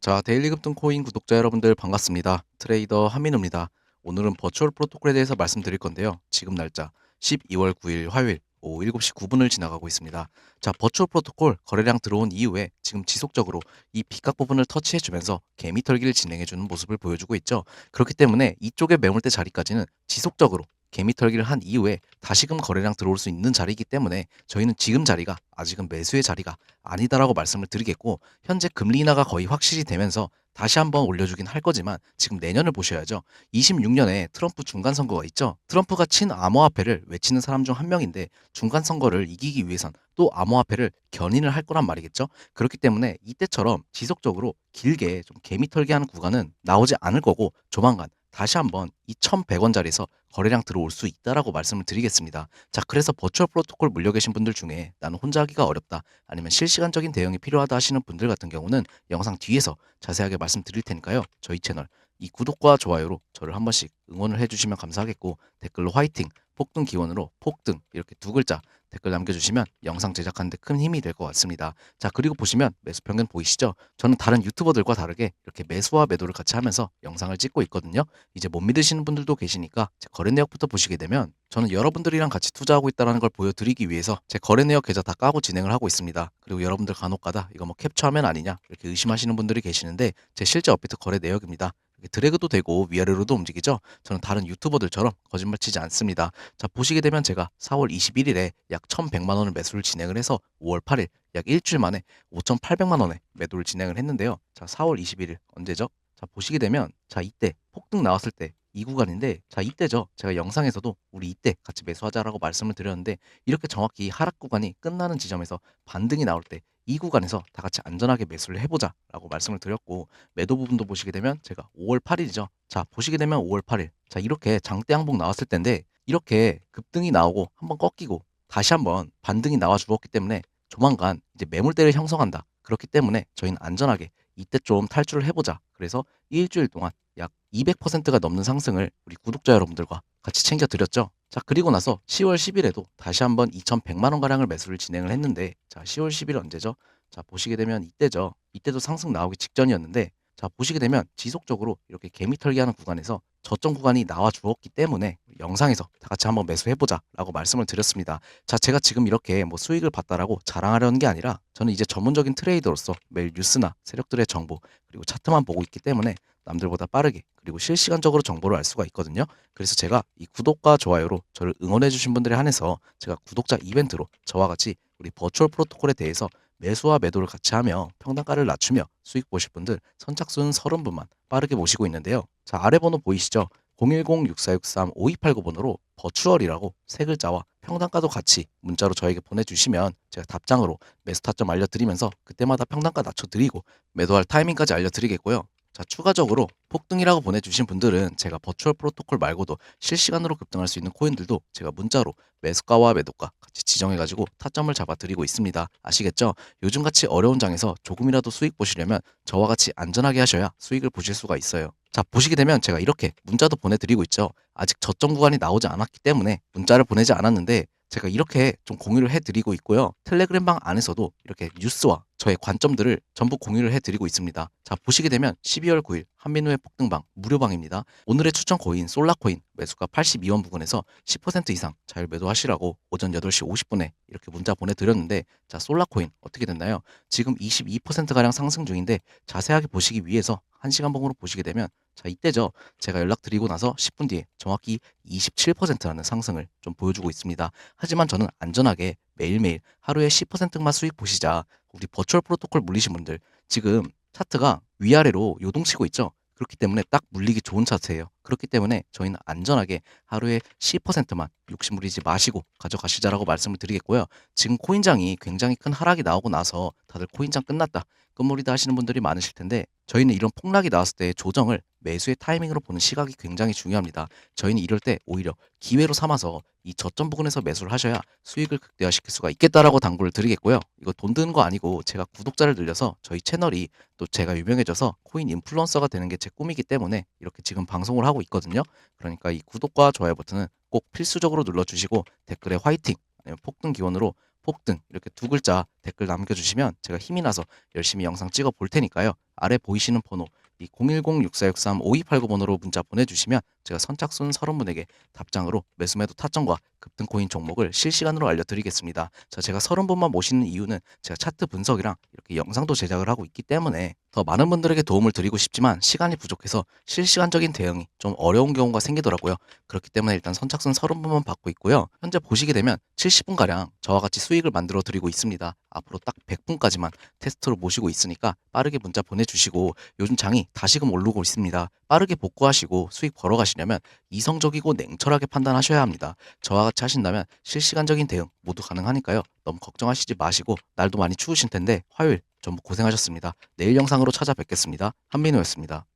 자, 데일리 급등 코인 구독자 여러분들 반갑습니다. 트레이더 한민우입니다. 오늘은 버추얼 프로토콜에 대해서 말씀드릴 건데요. 지금 날짜 12월 9일 화요일 오후 7시 9분을 지나가고 있습니다. 자, 버추얼 프로토콜 거래량 들어온 이후에 지금 지속적으로 이 빗각 부분을 터치해주면서 개미 털기를 진행해주는 모습을 보여주고 있죠. 그렇기 때문에 이쪽의 매물대 자리까지는 지속적으로 개미 털기를 한 이후에 다시금 거래량 들어올 수 있는 자리이기 때문에 저희는 지금 자리가 아직은 매수의 자리가 아니다라고 말씀을 드리겠고 현재 금리 인하가 거의 확실히 되면서 다시 한번 올려주긴 할 거지만 지금 내년을 보셔야죠. 26년에 트럼프 중간 선거가 있죠. 트럼프가 친 암호화폐를 외치는 사람 중 한 명인데 중간 선거를 이기기 위해선 또 암호화폐를 견인을 할 거란 말이겠죠. 그렇기 때문에 이때처럼 지속적으로 길게 좀 개미 털기 하는 구간은 나오지 않을 거고 조만간 다시 한번 이 1,100원짜리에서 거래량 들어올 수 있다라고 말씀을 드리겠습니다. 자, 그래서 버추얼 프로토콜 물려 계신 분들 중에 나는 혼자 하기가 어렵다. 아니면 실시간적인 대응이 필요하다 하시는 분들 같은 경우는 영상 뒤에서 자세하게 말씀드릴 테니까요. 저희 채널 이 구독과 좋아요로 저를 한 번씩 응원을 해주시면 감사하겠고 댓글로 화이팅, 폭등 기원으로 폭등 이렇게 두 글자 댓글 남겨주시면 영상 제작하는데 큰 힘이 될 것 같습니다. 자 그리고 보시면 매수 평균 보이시죠? 저는 다른 유튜버들과 다르게 이렇게 매수와 매도를 같이 하면서 영상을 찍고 있거든요. 이제 못 믿으시는 분들도 계시니까 제 거래 내역부터 보시게 되면 저는 여러분들이랑 같이 투자하고 있다는 걸 보여드리기 위해서 제 거래 내역 계좌 다 까고 진행을 하고 있습니다. 그리고 여러분들 간혹가다 이거 뭐 캡처하면 아니냐 이렇게 의심하시는 분들이 계시는데 제 실제 업비트 거래 내역입니다. 드래그도 되고 위아래로도 움직이죠. 저는 다른 유튜버들처럼 거짓말 치지 않습니다. 자 보시게 되면 제가 4월 21일에 약 1,100만 원을 매수를 진행을 해서 5월 8일 약 일주일 만에 5,800만 원에 매도를 진행을 했는데요. 자 4월 21일 언제죠? 자 보시게 되면 자 이때 폭등 나왔을 때 이 구간인데 자 이때죠. 제가 영상에서도 우리 이때 같이 매수하자라고 말씀을 드렸는데 이렇게 정확히 하락 구간이 끝나는 지점에서 반등이 나올 때 이 구간에서 다 같이 안전하게 매수를 해보자 라고 말씀을 드렸고 매도 부분도 보시게 되면 제가 5월 8일이죠. 자 보시게 되면 5월 8일 자 이렇게 장대 항복 나왔을 텐데 이렇게 급등이 나오고 한번 꺾이고 다시 한번 반등이 나와 주었기 때문에 조만간 이제 매물대를 형성한다. 그렇기 때문에 저희는 안전하게 이때 좀 탈출을 해보자. 그래서 일주일 동안 약 200%가 넘는 상승을 우리 구독자 여러분들과 같이 챙겨 드렸죠. 자, 그리고 나서 10월 10일에도 다시 한번 2,100만 원 가량을 매수를 진행을 했는데 자, 10월 10일 언제죠? 자, 보시게 되면 이때죠. 이때도 상승 나오기 직전이었는데 자, 보시게 되면 지속적으로 이렇게 개미 털기하는 구간에서 저점 구간이 나와 주었기 때문에 영상에서 다 같이 한번 매수해보자 라고 말씀을 드렸습니다. 자, 제가 지금 이렇게 뭐 수익을 봤다라고 자랑하려는 게 아니라 저는 이제 전문적인 트레이더로서 매일 뉴스나 세력들의 정보 그리고 차트만 보고 있기 때문에 남들보다 빠르게 그리고 실시간적으로 정보를 알 수가 있거든요. 그래서 제가 이 구독과 좋아요로 저를 응원해주신 분들에 한해서 제가 구독자 이벤트로 저와 같이 우리 버추얼 프로토콜에 대해서 매수와 매도를 같이 하며 평단가를 낮추며 수익 보실 분들 선착순 30분만 빠르게 모시고 있는데요. 자, 아래 번호 보이시죠? 010-6463-5289 번호로 버추얼이라고 세 글자와 평단가도 같이 문자로 저에게 보내주시면 제가 답장으로 매수 타점 알려드리면서 그때마다 평단가 낮춰드리고 매도할 타이밍까지 알려드리겠고요. 자, 추가적으로 폭등이라고 보내주신 분들은 제가 버추얼 프로토콜 말고도 실시간으로 급등할 수 있는 코인들도 제가 문자로 매수가와 매도가 같이 지정해가지고 타점을 잡아드리고 있습니다. 아시겠죠? 요즘같이 어려운 장에서 조금이라도 수익 보시려면 저와 같이 안전하게 하셔야 수익을 보실 수가 있어요. 자, 보시게 되면 제가 이렇게 문자도 보내드리고 있죠. 아직 저점 구간이 나오지 않았기 때문에 문자를 보내지 않았는데 제가 이렇게 좀 공유를 해드리고 있고요. 텔레그램 방 안에서도 이렇게 뉴스와 저의 관점들을 전부 공유를 해드리고 있습니다. 자, 보시게 되면 12월 9일 한민우의 폭등방 무료방입니다. 오늘의 추천 코인 솔라코인 매수가 82원 부근에서 10% 이상 자율 매도하시라고 오전 8시 50분에 이렇게 문자 보내드렸는데 자, 솔라코인 어떻게 됐나요? 지금 22%가량 상승 중인데 자세하게 보시기 위해서 1시간 봉으로 보시게 되면 자 이때죠 제가 연락드리고 나서 10분 뒤에 정확히 27%라는 상승을 좀 보여주고 있습니다 하지만 저는 안전하게 매일매일 하루에 10%만 수익 보시자. 우리 버추얼 프로토콜 물리신 분들 지금 차트가 위아래로 요동치고 있죠? 그렇기 때문에 딱 물리기 좋은 차트예요. 그렇기 때문에 저희는 안전하게 하루에 10%만 욕심 부리지 마시고 가져가시자라고 말씀을 드리겠고요. 지금 코인장이 굉장히 큰 하락이 나오고 나서 다들 코인장 끝났다. 끝물이다 하시는 분들이 많으실 텐데 저희는 이런 폭락이 나왔을 때 조정을 매수의 타이밍으로 보는 시각이 굉장히 중요합니다. 저희는 이럴 때 오히려 기회로 삼아서 이 저점 부근에서 매수를 하셔야 수익을 극대화시킬 수가 있겠다라고 당부를 드리겠고요. 이거 돈 드는 거 아니고 제가 구독자를 늘려서 저희 채널이 또 제가 유명해져서 코인 인플루언서가 되는 게 제 꿈이기 때문에 이렇게 지금 방송을 하고 있거든요. 그러니까 이 구독과 좋아요 버튼은 꼭 필수적으로 눌러주시고 댓글에 화이팅 아니면 폭등 기원으로 폭등 이렇게 두 글자 댓글 남겨주시면 제가 힘이 나서 열심히 영상 찍어 볼 테니까요. 아래 보이시는 번호 이 010-6463-5289번호로 문자 보내주시면 제가 선착순 30분에게 답장으로 매수매도 타점과 급등 코인 종목을 실시간으로 알려드리겠습니다. 자, 제가 30분만 모시는 이유는 제가 차트 분석이랑 이렇게 영상도 제작을 하고 있기 때문에 더 많은 분들에게 도움을 드리고 싶지만 시간이 부족해서 실시간적인 대응이 좀 어려운 경우가 생기더라고요. 그렇기 때문에 일단 선착순 30분만 받고 있고요. 현재 보시게 되면 70분가량 저와 같이 수익을 만들어 드리고 있습니다. 앞으로 딱 100분까지만 테스트로 모시고 있으니까 빠르게 문자 보내주시고 요즘 장이 다시금 오르고 있습니다. 빠르게 복구하시고 수익 벌어가 시려면 이성적이고 냉철하게 판단하셔야 합니다. 저와 같이 하신다면 실시간적인 대응 모두 가능하니까요. 너무 걱정하시지 마시고 날도 많이 추우실 텐데 화요일 전부 고생하셨습니다. 내일 영상으로 찾아뵙겠습니다. 한민호였습니다.